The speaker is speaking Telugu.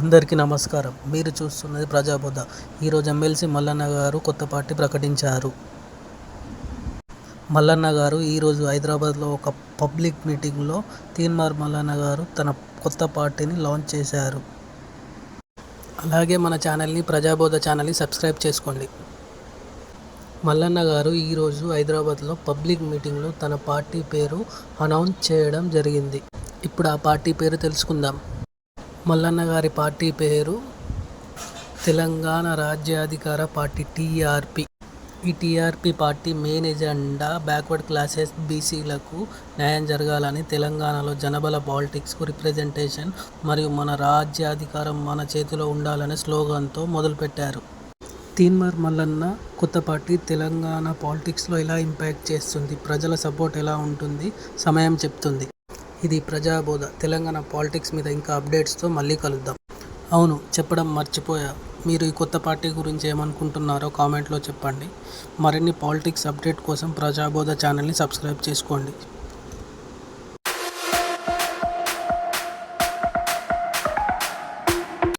అందరికీ నమస్కారం. మీరు చూస్తున్నది ప్రజాబోధ. ఈరోజు ఎమ్మెల్సీ మల్లన్న గారు కొత్త పార్టీ ప్రకటించారు. మల్లన్న గారు ఈరోజు హైదరాబాద్లో ఒక పబ్లిక్ మీటింగ్లో తీన్మార్ మల్లన్న గారు తన కొత్త పార్టీని లాంచ్ చేశారు. అలాగే మన ఛానల్ని ప్రజాబోధ ఛానల్ని సబ్స్క్రైబ్ చేసుకోండి. మల్లన్న గారు ఈరోజు హైదరాబాద్లో పబ్లిక్ మీటింగ్లో తన పార్టీ పేరు అనౌన్స్ చేయడం జరిగింది. ఇప్పుడు ఆ పార్టీ పేరు తెలుసుకుందాం. మల్లన్న గారి పార్టీ పేరు తెలంగాణ రాజ్యాధికార పార్టీ టీఆర్పీ. ఈ TRP party main agenda backward classes బీసీలకు న్యాయం జరగాలని తెలంగాణలో జనబల పాలిటిక్స్కు రిప్రజెంటేషన్ మరియు మన రాజ్యాధికారం మన చేతిలో ఉండాలనే స్లోగన్తో మొదలుపెట్టారు. తీన్మార్ మల్లన్న కొత్త పార్టీ తెలంగాణ పాలిటిక్స్లో ఎలా ఇంపాక్ట్ చేస్తుంది? ప్రజల సపోర్ట్ ఎలా ఉంటుంది? సమయం చెప్తుంది. ఇది ప్రజాబోధ. తెలంగాణ పాలిటిక్స్ మీద ఇంకా అప్డేట్స్తో మళ్ళీ కలుద్దాం. అవును చెప్పడం మర్చిపోయా. మీరు ఈ కొత్త పార్టీ గురించి ఏమనుకుంటున్నారో కామెంట్లో చెప్పండి. మరిన్ని పాలిటిక్స్ అప్డేట్ కోసం ప్రజాబోధ ఛానల్ని సబ్స్క్రైబ్ చేసుకోండి.